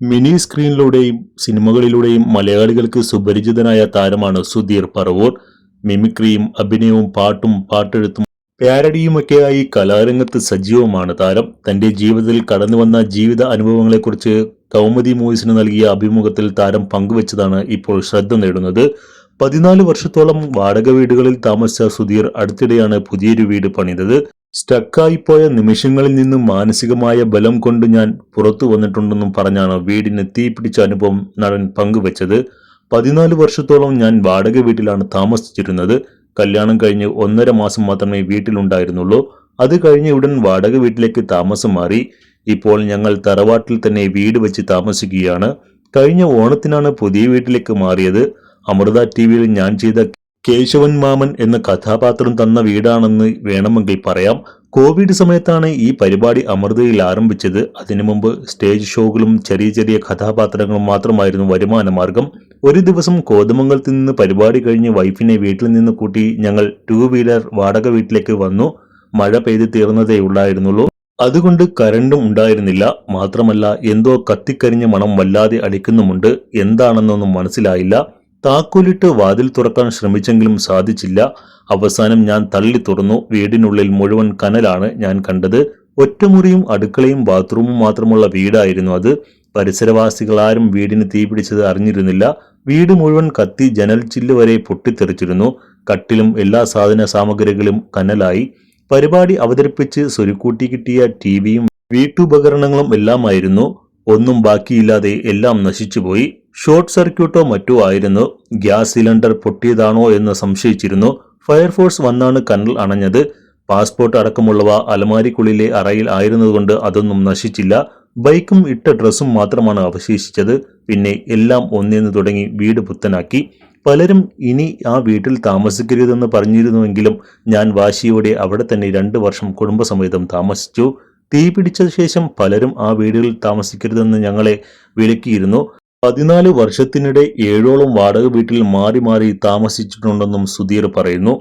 Mini സ്ക്രീനിലൂടെയും സിനിമകളിലൂടെയും മലയാളികൾക്ക് സുപരിചിതനായ താരമാണ് സുധീർ പറവൂർ. മിമിക്രിയും അഭിനയവും പാട്ടും പാട്ടെഴുത്തും പാരഡിയുമൊക്കെയായി കലാരംഗത്ത് സജീവമാണ് താരം. തന്റെ ജീവിതത്തിൽ കടന്നുവന്ന ജീവിത അനുഭവങ്ങളെക്കുറിച്ച് കൗമുദി മൂവീസിന് നൽകിയ അഭിമുഖത്തിൽ താരം പങ്കുവച്ചതാണ് ഇപ്പോൾ ശ്രദ്ധ നേടുന്നത്. പതിനാല് വർഷത്തോളം വാടക വീടുകളിൽ താമസിച്ച സുധീർ അടുത്തിടെയാണ് പുതിയൊരു വീട് പണിതത്. സ്റ്റക്കായിപ്പോയ നിമിഷങ്ങളിൽ നിന്ന് മാനസികമായ ബലം കൊണ്ട് ഞാൻ പുറത്തു വന്നിട്ടുണ്ടെന്നും പറഞ്ഞാണ് വീടിന് തീപിടിച്ച അനുഭവം നടൻ പങ്കുവച്ചത്. പതിനാല് വർഷത്തോളം ഞാൻ വാടക വീട്ടിലാണ് താമസിച്ചിരുന്നത്. കല്യാണം കഴിഞ്ഞ് ഒന്നര മാസം മാത്രമേ വീട്ടിലുണ്ടായിരുന്നുള്ളൂ. അത് കഴിഞ്ഞ ഉടൻ വാടക വീട്ടിലേക്ക് താമസം മാറി. ഇപ്പോൾ ഞങ്ങൾ തറവാട്ടിൽ തന്നെ വീട് വെച്ച് താമസിക്കുകയാണ്. കഴിഞ്ഞ ഓണത്തിനാണ് പുതിയ വീട്ടിലേക്ക് മാറിയത്. അമൃത ടി വിയിൽ ഞാൻ ചെയ്ത കേശവൻ മാമൻ എന്ന കഥാപാത്രം തന്ന വീടാണെന്ന് വേണമെങ്കിൽ പറയാം. കോവിഡ് സമയത്താണ് ഈ പരിപാടി അമൃതയിൽ ആരംഭിച്ചത്. അതിനു മുമ്പ് സ്റ്റേജ് ഷോകളും ചെറിയ ചെറിയ കഥാപാത്രങ്ങളും മാത്രമായിരുന്നു വരുമാന മാർഗം ഒരു ദിവസം കോതമംഗലത്ത് നിന്ന് പരിപാടി കഴിഞ്ഞ് വൈഫിനെ വീട്ടിൽ നിന്ന് കൂട്ടി ഞങ്ങൾ ടൂ വീലർ വാടക വീട്ടിലേക്ക് വന്നു. മഴ പെയ്ത് തീർന്നതേ ഉള്ളായിരുന്നുള്ളൂ. അതുകൊണ്ട് കരണ്ടും ഉണ്ടായിരുന്നില്ല. മാത്രമല്ല എന്തോ കത്തിക്കരിഞ്ഞ മണം വല്ലാതെ അടിക്കുന്നുമുണ്ട്. എന്താണെന്നൊന്നും മനസ്സിലായില്ല. താക്കോലിട്ട് വാതിൽ തുറക്കാൻ ശ്രമിച്ചെങ്കിലും സാധിച്ചില്ല. അവസാനം ഞാൻ തള്ളി തുറന്നു. വീടിനുള്ളിൽ മുഴുവൻ കനലാണ് ഞാൻ കണ്ടത്. ഒറ്റമുറിയും അടുക്കളയും ബാത്റൂമും മാത്രമുള്ള വീടായിരുന്നു അത്. പരിസരവാസികളാരും വീടിന് തീപിടിച്ചത് അറിഞ്ഞിരുന്നില്ല. വീട് മുഴുവൻ കത്തി ജനൽ ചില്ല് വരെ പൊട്ടിത്തെറിച്ചിരുന്നു. കട്ടിലും എല്ലാ സാധന സാമഗ്രികളും കനലായി. പരിപാടി അവതരിപ്പിച്ച് സ്വരുക്കൂട്ടി കിട്ടിയ ടി വിയും വീട്ടുപകരണങ്ങളും എല്ലാമായിരുന്നു. ഒന്നും ബാക്കിയില്ലാതെ എല്ലാം നശിച്ചുപോയി ഷോർട്ട് സർക്യൂട്ടോ മറ്റോ ആയിരുന്നു. ഗ്യാസ് സിലിണ്ടർ പൊട്ടിയതാണോ എന്ന് സംശയിച്ചിരുന്നു. ഫയർഫോഴ്സ് വന്നാണ് കനൽ അണഞ്ഞത്. പാസ്പോർട്ട് അടക്കമുള്ളവ അലമാരിക്കുള്ളിലെ അറയിൽ ആയിരുന്നതുകൊണ്ട് അതൊന്നും നശിച്ചില്ല. ബൈക്കും ഇട്ട ഡ്രസ്സും മാത്രമാണ് അവശേഷിച്ചത്. പിന്നെ എല്ലാം ഒന്നേന്ന് തുടങ്ങി വീട് പുത്തനാക്കി. പലരും ഇനി ആ വീട്ടിൽ താമസിക്കരുതെന്ന് പറഞ്ഞിരുന്നുവെങ്കിലും ഞാൻ വാശിയോടെ അവിടെ തന്നെ രണ്ട് വർഷം കുടുംബസമേതം താമസിച്ചു. തീ പിടിച്ച ശേഷം പലരും ആ വീടുകളിൽ താമസിക്കരുതെന്ന് ഞങ്ങളെ വിലക്കിയിരുന്നു. പതിനാല് വർഷത്തിനിടെ ഏഴോളം വാടക വീട്ടിൽ മാറി മാറി താമസിച്ചിട്ടുണ്ടെന്നും സുധീർ പറയുന്നു.